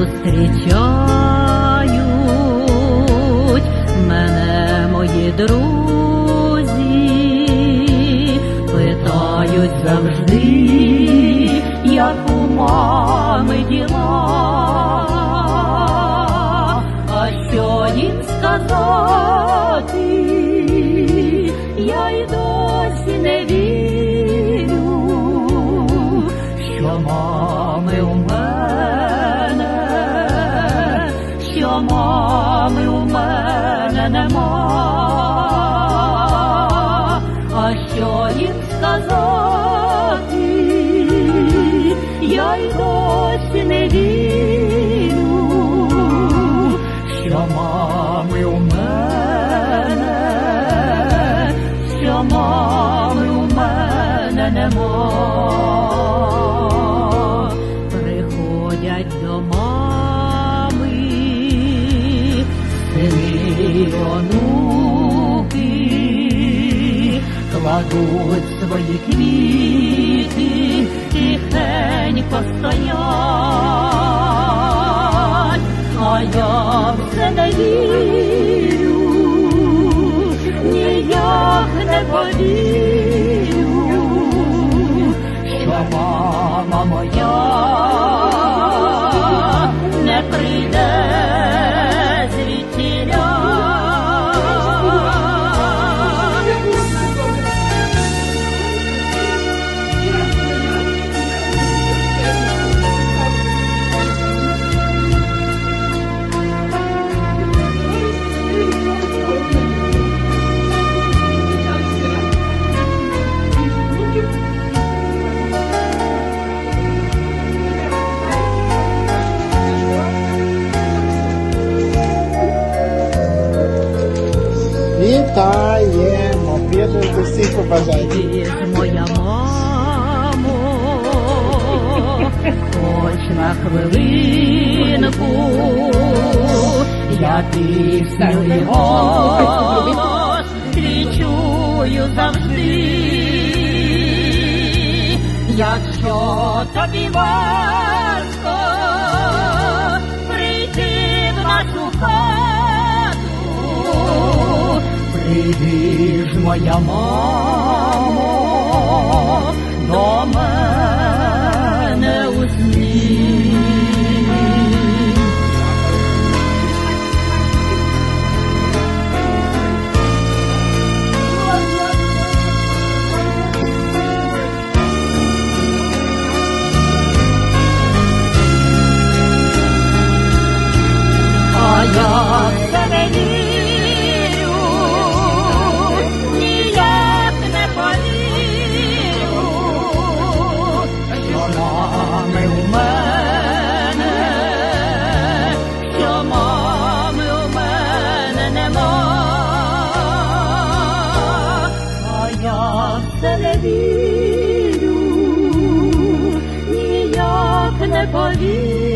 зустрічають мене мої друзі, питають завжди, як у мами діла, а що їм сказати, я й досі не вірю, що мами нема, а що їм сказати, я й досі не вірю, що мами у мене, що мами у мене нема. Кладуть свої квіти, тихенько стоять, а я все не вірю, ніяк не повірю, Ж моя мамо, хоч на хвилинку, я пісню голос чую завжди. Якщо тобі важко прийти в нашу хату, Прийди ж моя мамо я все не вірю, ніяк не повірю.